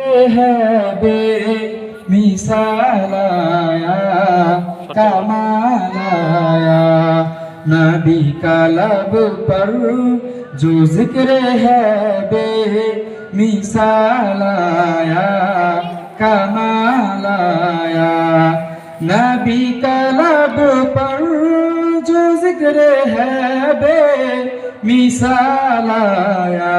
ہے بے مثال آیا کمال آیا نبی کا لب پر جو ذکر ہے بے مثال آیا کمال آیا نبی کا لب پر جو ذکر ہے بے مثال آیا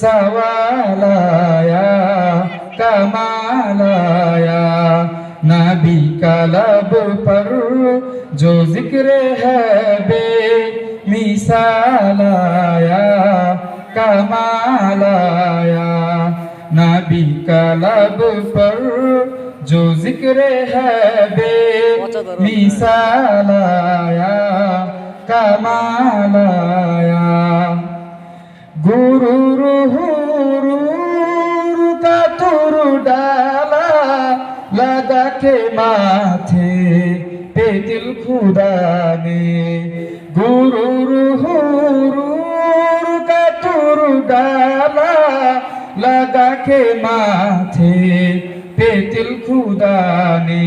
سوالایا کمالایا نبی کلب لب پر جو ذکر ہے بے مثال آیا نبی کلب لب پر جو ذکر ہے بے مثال آیا کمال গুরুর হুরুর কাতুর ডালা লাগাকে মাথে পেতিল খুদানে। গুরুর হুরুর কাতুর ডালা লাগাকে মাথে পেতিল খুদানে।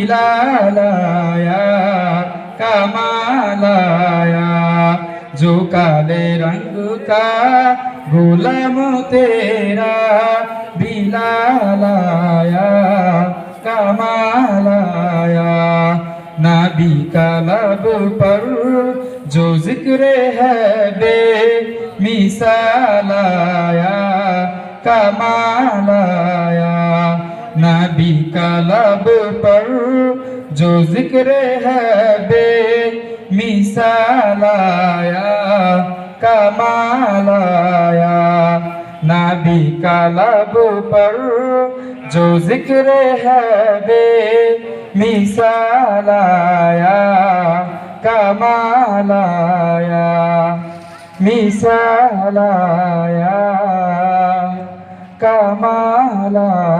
جلالایا کمالایا جو کالے رنگ کا غلام تیرا بلالایا کمالایا نبی کا لب پر جو ذکر ہے بے مثالایا کمالایا نبی کا لب پر جو ذکر ہے بے مثال آیا، کمال آیا۔ نبی کا لب پر جو ذکر ہے بے مثال آیا، کمال آیا۔ مثال آیا، کمال آیا۔